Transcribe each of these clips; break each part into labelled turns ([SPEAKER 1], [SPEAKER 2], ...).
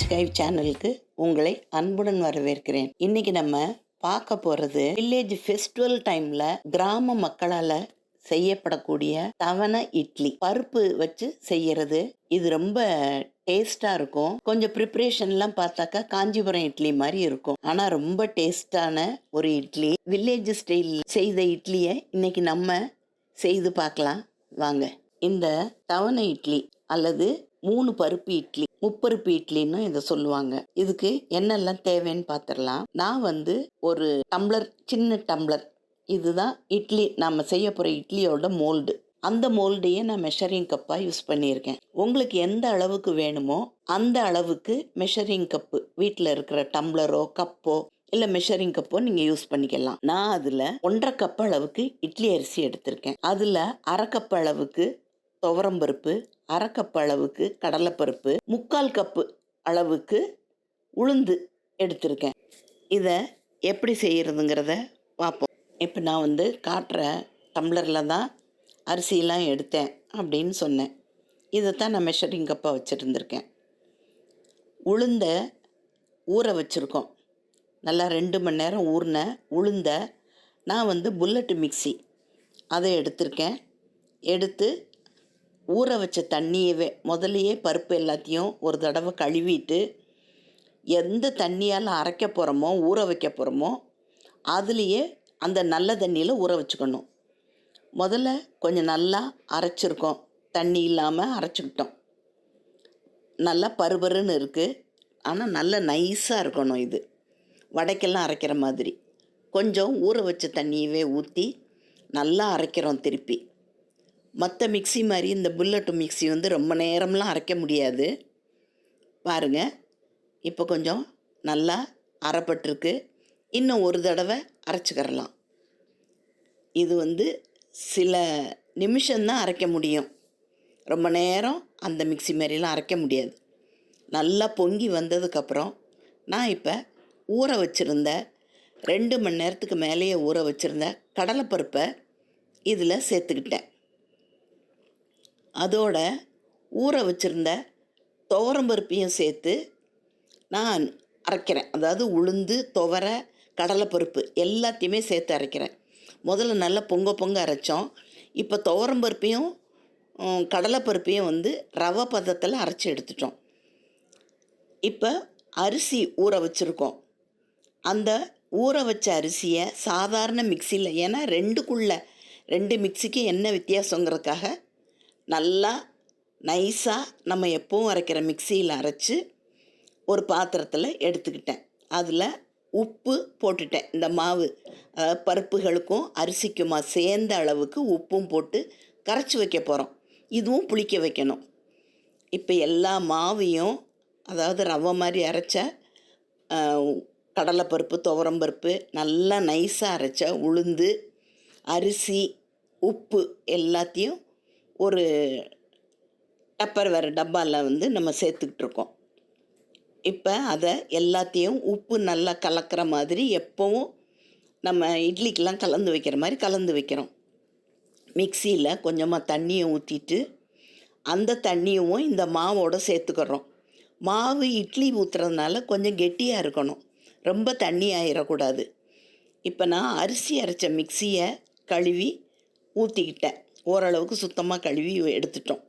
[SPEAKER 1] ராஜ் கைவ் சேனலுக்கு உங்களை அன்புடன் வரவேற்கிறேன். இன்னைக்கு நம்ம பார்க்க போறது வில்லேஜ் ஃபெஸ்டிவல் டைம்ல கிராம மக்களால செய்யப்படக்கூடிய தவணை இட்லி. பருப்பு வச்சு செய்யறது. இது ரொம்ப டேஸ்டா இருக்கும். கொஞ்சம் ப்ரிப்பரேஷன்லாம் பார்த்தாக்கா காஞ்சிபுரம் இட்லி மாதிரி இருக்கும். ஆனா ரொம்ப டேஸ்டான ஒரு இட்லி. வில்லேஜ் ஸ்டைல் செய்த இட்லியை இன்னைக்கு நம்ம செய்து பார்க்கலாம். வாங்க. இந்த தவணை இட்லி அல்லது மூணு பருப்பு இட்லி முப்பருப்பு இட்லின்னு இதை சொல்லுவாங்க. இதுக்கு என்னெல்லாம் தேவைன்னு பார்த்துடலாம் நான் வந்து ஒரு டம்ளர் சின்ன டம்ளர். இதுதான் இட்லி நம்ம செய்ய போகிற இட்லியோட மோல்டு. அந்த மோல்டையே நான் மெஷரிங் கப்பாக யூஸ் பண்ணியிருக்கேன். உங்களுக்கு எந்த அளவுக்கு வேணுமோ அந்த அளவுக்கு மெஷரிங் கப்பு வீட்டில் இருக்கிற டம்ளரோ கப்போ இல்லை மெஷரிங் கப்போ நீங்கள் யூஸ் பண்ணிக்கலாம். நான் அதில் ஒன்றரை கப் அளவுக்கு இட்லி அரிசி எடுத்திருக்கேன். அதில் அரை கப் அளவுக்கு துவரம்பருப்பு அரை கப் அளவுக்கு கடலைப்பருப்பு முக்கால் கப்பு அளவுக்கு உளுந்து எடுத்திருக்கேன். இதை எப்படி செய்கிறதுங்கிறத பார்ப்போம் இப்போ நான் வந்து காட்டுற டம்ளரில் தான் அரிசியெலாம் எடுத்தேன் அப்படின்னு சொன்னேன். இதை தான் நான் மெஷரிங் கப்பாக வச்சுருந்துருக்கேன். உளுந்த ஊற வச்சுருக்கோம். நல்லா ரெண்டு மணி நேரம் ஊறின உளுந்த நான் வந்து புல்லட்டு மிக்ஸி. அதை எடுத்திருக்கேன். எடுத்து ஊற வச்ச தண்ணியவே முதல்லையே பருப்பு எல்லாத்தையும் ஒரு தடவை கழுவிட்டு எந்த தண்ணியால் அரைக்க போகிறோமோ ஊற வைக்க போகிறோமோ அதுலேயே அந்த நல்ல தண்ணியில் ஊற வச்சுக்கணும். முதல்ல கொஞ்சம் நல்லா அரைச்சிருக்கோம். தண்ணி இல்லாமல் அரைச்சிக்கிட்டோம். நல்லா பருபருன்னு இருக்குது ஆனால் நல்லா நைஸாக இருக்கணும் இது. வடைக்கெல்லாம் அரைக்கிற மாதிரி. கொஞ்சம் ஊற வச்ச தண்ணியவே ஊற்றி நல்லா அரைக்கிறோம் திருப்பி. மற்ற மிக்ஸி மாதிரி இந்த புல்லட்டு மிக்ஸி வந்து ரொம்ப நேரம்லாம் அரைக்க முடியாது. பாருங்கள் இப்போ கொஞ்சம் நல்லா அரைப்பட்டிருக்கு. இன்னும் ஒரு தடவை அரைச்சிக்கிறலாம். இது வந்து சில நிமிஷம்தான் அரைக்க முடியும். ரொம்ப நேரம் அந்த மிக்ஸி மாதிரிலாம் அரைக்க முடியாது. நல்லா பொங்கி வந்ததுக்கப்புறம் நான் இப்போ ஊற வச்சுருந்த ரெண்டு மணி நேரத்துக்கு மேலேயே ஊற வச்சுருந்த கடலைப்பருப்பை இதில் சேர்த்துக்கிட்டேன். அதோட ஊற வச்சுருந்த துவரம்பருப்பையும் சேர்த்து நான் அரைக்கிறேன். அதாவது உளுந்து துவர கடலைப்பருப்பு எல்லாத்தையுமே சேர்த்து அரைக்கிறேன். முதல்ல நல்லா பொங்க பொங்க அரைச்சோம். இப்போ துவரம்பருப்பையும் ம், கடலைப்பருப்பையும் வந்து ரவை பதத்தில் அரைச்சி எடுத்துட்டோம். இப்போ அரிசி ஊற வச்சுருக்கோம். அந்த ஊற வச்ச அரிசியை சாதாரண மிக்சியில் ஏன்னா ரெண்டுக்குள்ள ரெண்டு மிக்சிக்கு என்ன வித்தியாசங்கிறதுக்காக நல்லா நைஸாக நம்ம எப்பவும் அரைக்கிற மிக்சியில் அரைச்சி ஒரு பாத்திரத்தில் எடுத்துக்கிட்டேன். அதில் உப்பு போட்டுட்டேன். இந்த மாவு அதாவது பருப்புகளுக்கும் அரிசிக்குமா சேர்ந்த அளவுக்கு உப்பும் போட்டு கரைச்சி வைக்க போகிறோம் இதுவும் புளிக்க வைக்கணும். இப்போ எல்லா மாவையும் அதாவது ரவை மாதிரி அரைச்ச ஆஹ், கடலைப்பருப்பு துவரம்பருப்பு நல்லா நைஸாக அரைச்ச உளுந்து அரிசி உப்பு எல்லாத்தையும் ஒரு டப்பர் வேறு டப்பாவில் வந்து நம்ம சேர்த்துக்கிட்டு இருக்கோம் இப்போ அதை எல்லாத்தையும் உப்பு நல்லா கலக்கிற மாதிரி எப்போவும் நம்ம இட்லிக்கெலாம் கலந்து வைக்கிற மாதிரி கலந்து வைக்கிறோம். மிக்சியில் கொஞ்சமாக தண்ணியை ஊற்றிட்டு அந்த தண்ணியும் இந்த மாவோடு சேர்த்துக்கிறோம். மாவு இட்லி ஊற்றுறதுனால கொஞ்சம் கெட்டியாக இருக்கணும். ரொம்ப தண்ணி ஆயிடக்கூடாது இப்போ நான் அரிசி அரைச்ச மிக்சியை கழுவி ஊற்றிக்கிட்டேன் ஓரளவுக்கு சுத்தமாக கழுவி எடுத்துட்டோம்.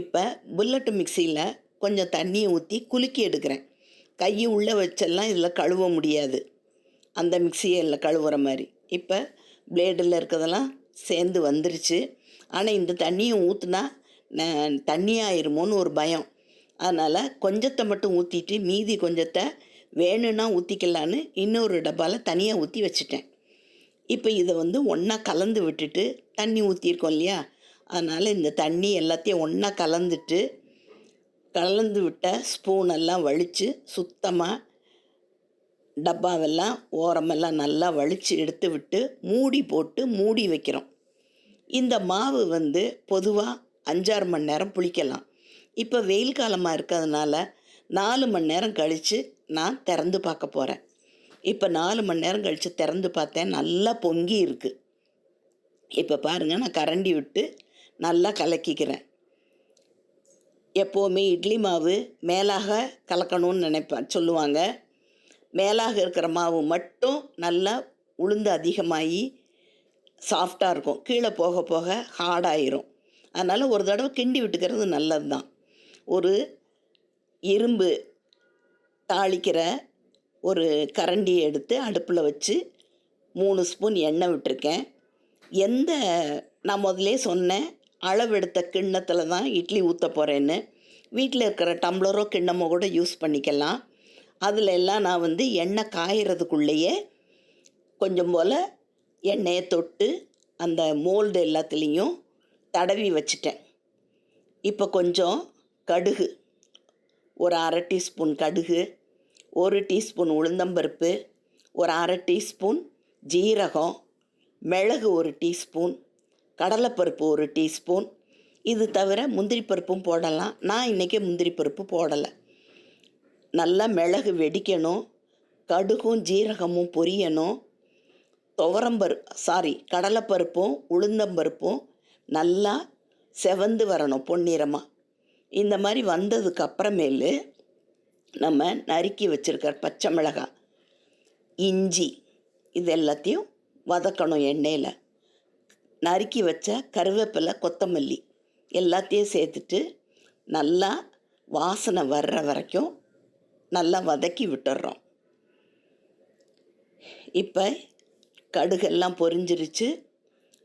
[SPEAKER 1] இப்போ புல்லட்டு மிக்சியில் கொஞ்சம் தண்ணியை ஊற்றி குலுக்கி எடுக்கிறேன். கையை உள்ளே வச்செல்லாம் இதில் கழுவ முடியாது. அந்த மிக்சியை இல்லை கழுவுற மாதிரி. இப்போ பிளேடில் இருக்கிறதெல்லாம் சேர்ந்து வந்துருச்சு. ஆனால் இந்த தண்ணியை ஊற்றுனா தண்ணியாயிருமோன்னு ஒரு பயம். அதனால் கொஞ்சத்தை மட்டும் ஊற்றிட்டு மீதி கொஞ்சத்தை வேணும்னா ஊற்றிக்கலான்னு இன்னொரு டப்பாவில் தனியாக ஊற்றி வச்சுட்டேன். இப்போ இதை வந்து ஒன்றா கலந்து விட்டுட்டு தண்ணி ஊற்றிருக்கோம் இல்லையா? அதனால் இந்த தண்ணி எல்லாத்தையும் ஒன்றா கலந்துட்டு கலந்து விட்ட ஸ்பூனெல்லாம் வலித்து சுத்தமாக டப்பாவெல்லாம் ஓரமெல்லாம் நல்லா வலித்து எடுத்து விட்டு மூடி போட்டு மூடி வைக்கிறோம். இந்த மாவு வந்து பொதுவாக அஞ்சாறு மணி நேரம் புளிக்கலாம். இப்போ வெயில் காலமாக இருக்கிறதுனால நாலு மணி நேரம் கழித்து நான் திறந்து பார்க்க போகிறேன் இப்போ நாலு மணி நேரம் கழித்து திறந்து பார்த்தேன் நல்லா பொங்கி இருக்குது இப்போ பாருங்கள் நான் கரண்டி விட்டு நல்லா கலக்கிக்கிறேன். எப்போவுமே இட்லி மாவு மேலாக கலக்கணும்னு நினைப்பேன் சொல்லுவாங்க. மேலாக இருக்கிற மாவு மட்டும் நல்லா உளுந்து அதிகமாகி சாஃப்டாக இருக்கும். கீழே போக போக ஹார்டாயிரும் அதனால் ஒரு தடவை கிண்டி விட்டுக்கிறது நல்லது தான் ஒரு இரும்பு தாளிக்கிற ஒரு கரண்டி எடுத்து அடுப்பில் வச்சு மூணு ஸ்பூன் எண்ணெய் விட்டுருக்கேன். எந்த நான் முதல்லே சொன்னேன் அளவெடுத்த கிண்ணத்தில் தான் இட்லி ஊற்ற போகிறேன்னு வீட்டில் இருக்கிற டம்ளரோ கிண்ணமோ கூட யூஸ் பண்ணிக்கலாம். அதில் எல்லாம் நான் வந்து எண்ணெய் காயறதுக்குள்ளேயே கொஞ்சம் போல் எண்ணெயை தொட்டு அந்த மோல்டு எல்லாத்துலேயும் தடவி வச்சிட்டேன். இப்போ கொஞ்சம் கடுகு ஒரு அரை டீஸ்பூன் கடுகு ஒரு டீஸ்பூன் உளுந்தம்பருப்பு ஒரு அரை டீஸ்பூன் ஜீரகம் மிளகு ஒரு டீஸ்பூன் கடலைப்பருப்பு ஒரு டீஸ்பூன். இது தவிர முந்திரி பருப்பும் போடலாம். நான் இன்றைக்கி முந்திரி பருப்பு போடலை. நல்லா மிளகு வெடிக்கணும். கடுகும் ஜீரகமும் பொரியணும். துவரம்பரு சாரி கடலைப்பருப்பும் உளுந்தம்பருப்பும் நல்லா செவந்து வரணும் பொன்னிறமாக இந்த மாதிரி வந்ததுக்கு அப்புறமேலு நம்ம நறுக்கி வச்சுருக்க பச்சை மிளகாய் இஞ்சி இது எல்லாத்தையும் வதக்கணும் எண்ணெயில். நறுக்கி வச்ச கருவேப்பிலை கொத்தமல்லி எல்லாத்தையும் சேர்த்துட்டு நல்லா வாசனை வர்ற வரைக்கும் நல்லா வதக்கி விட்டுறோம். இப்போ கடுகெல்லாம் பொரிஞ்சிருச்சு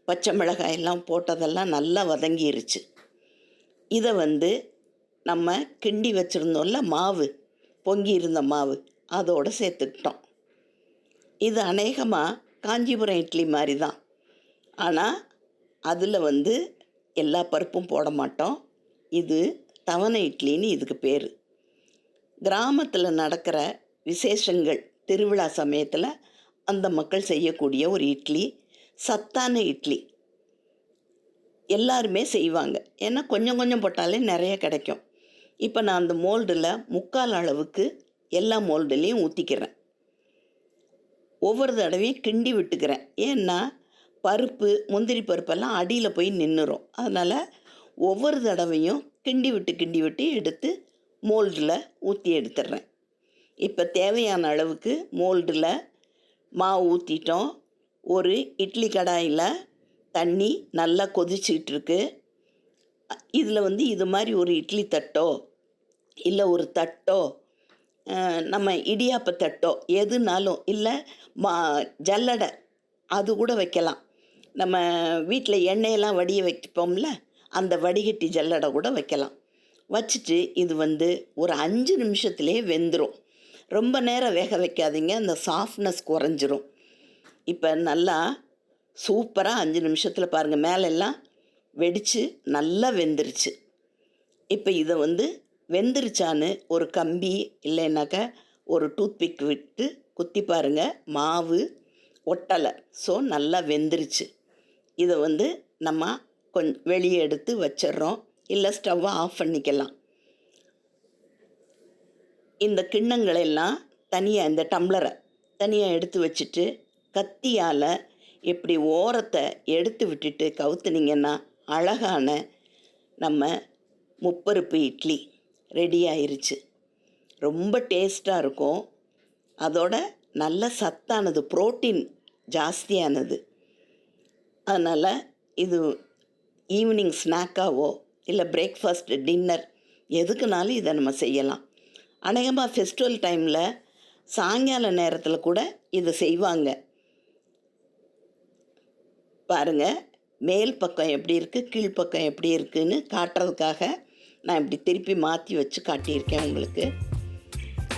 [SPEAKER 1] பச்சை மிளகாயெல்லாம் போட்டதெல்லாம் நல்லா வதங்கிருச்சு. இதை வந்து நம்ம கிண்டி வச்சுருந்தோம்ல மாவு. பொங்கி இருந்த மாவு. அதோடு சேர்த்துக்கிட்டோம். இது அநேகமாக காஞ்சிபுரம் இட்லி மாதிரி தான் ஆனால் அதில் வந்து எல்லா பருப்பும் போட மாட்டோம். இது தவணை இட்லின்னு இதுக்கு பேர். கிராமத்தில் நடக்கிற விசேஷங்கள் திருவிழா சமயத்தில் அந்த மக்கள் செய்யக்கூடிய ஒரு இட்லி சத்தான இட்லி. எல்லாருமே செய்வாங்க. ஏன்னா கொஞ்சம் கொஞ்சம் போட்டாலே நிறைய கிடைக்கும். இப்போ நான் அந்த மோல்டில் முக்கால் அளவுக்கு எல்லா மோல்டுலேயும் ஊற்றிக்கிறேன் ஒவ்வொரு தடவையும் கிண்டி விட்டுக்கிறேன். ஏன்னா பருப்பு முந்திரி பருப்பெல்லாம் அடியில் போய் நின்றுரும் அதனால் ஒவ்வொரு தடவையும் கிண்டி விட்டு கிண்டி விட்டு எடுத்து மோல்டில் ஊற்றி எடுத்துடுறேன் இப்போ தேவையான அளவுக்கு மோல்டில் மாவு ஊற்றிட்டோம் ஒரு இட்லி கடாயில் தண்ணி நல்லா கொதிச்சிட்டு இதில் வந்து இது மாதிரி ஒரு இட்லி தட்டோ இல்லை ஒரு தட்டோ நம்ம இடியாப்ப தட்டோ எதுனாலும் இல்லை மா ஜல்லடை அது கூட வைக்கலாம். நம்ம வீட்டில் எண்ணெயெல்லாம் வடிய வைப்போம்ல அந்த வடிகட்டி ஜல்லடை கூட வைக்கலாம். வச்சுட்டு இது வந்து ஒரு அஞ்சு நிமிஷத்துலேயே வெந்துடும் ரொம்ப நேரம் வேக வைக்காதீங்க அந்த சாஃப்ட்னஸ் குறைஞ்சிரும். இப்போ நல்லா சூப்பராக அஞ்சு நிமிஷத்தில் பாருங்கள் மேலெல்லாம் வெடித்து நல்லா வெந்துருச்சு. இப்போ இதை வந்து வெந்துருச்சான்னு ஒரு கம்பி இல்லைன்னாக்கா ஒரு டூத்பிக் விட்டு குத்தி பாருங்கள் மாவு ஒட்டலை. ஸோ நல்லா வெந்துருச்சு. இதை வந்து நம்ம கொஞ்சம் வெளியே எடுத்து வச்சிடுறோம் இல்லை ஸ்டவ்வை ஆஃப் பண்ணிக்கலாம். இந்த கிண்ணங்களெல்லாம் தனியாக இந்த டம்ளரை தனியாக எடுத்து வச்சுட்டு கத்தியால் இப்படி ஓரத்தை எடுத்து விட்டுட்டு கவுத்துனிங்கன்னா அழகான நம்ம முப்பருப்பு இட்லி ரெடி ஆயிருச்சு. ரொம்ப டேஸ்ட்டாக இருக்கும். அதோட நல்ல சத்தானது புரோட்டீன் ஜாஸ்தியானது. அதனால் இது ஈவினிங் ஸ்நாக்காவோ இல்லை பிரேக்ஃபாஸ்ட் டின்னர் எதுக்குனாலும் இதை நம்ம செய்யலாம். அநேகமாக ஃபெஸ்டிவல் டைமில் சாயங்கால நேரத்தில் கூட இதை செய்வாங்க. பாருங்கள் மேல் பக்கம் எப்படி இருக்குது கீழ்ப்பக்கம் எப்படி இருக்குன்னு காட்டுறதுக்காக நான் இப்படி திருப்பி மாற்றி வச்சு காட்டியிருக்கேன் உங்களுக்கு.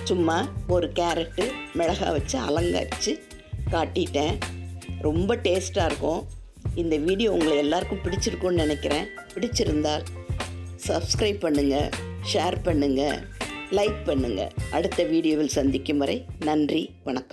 [SPEAKER 1] சும்மா ஒரு கேரட்டு மிளகாய் வச்சு அலங்கரித்து காட்டிட்டேன். ரொம்ப டேஸ்ட்டாக இருக்கும். இந்த வீடியோ உங்களை எல்லாருக்கும் பிடிச்சிருக்கும்னு நினைக்கிறேன். பிடிச்சிருந்தால் சப்ஸ்கிரைப் பண்ணுங்கள் ஷேர் பண்ணுங்கள் லைக் பண்ணுங்கள் அடுத்த வீடியோவில் சந்திக்கும் வரை நன்றி வணக்கம்.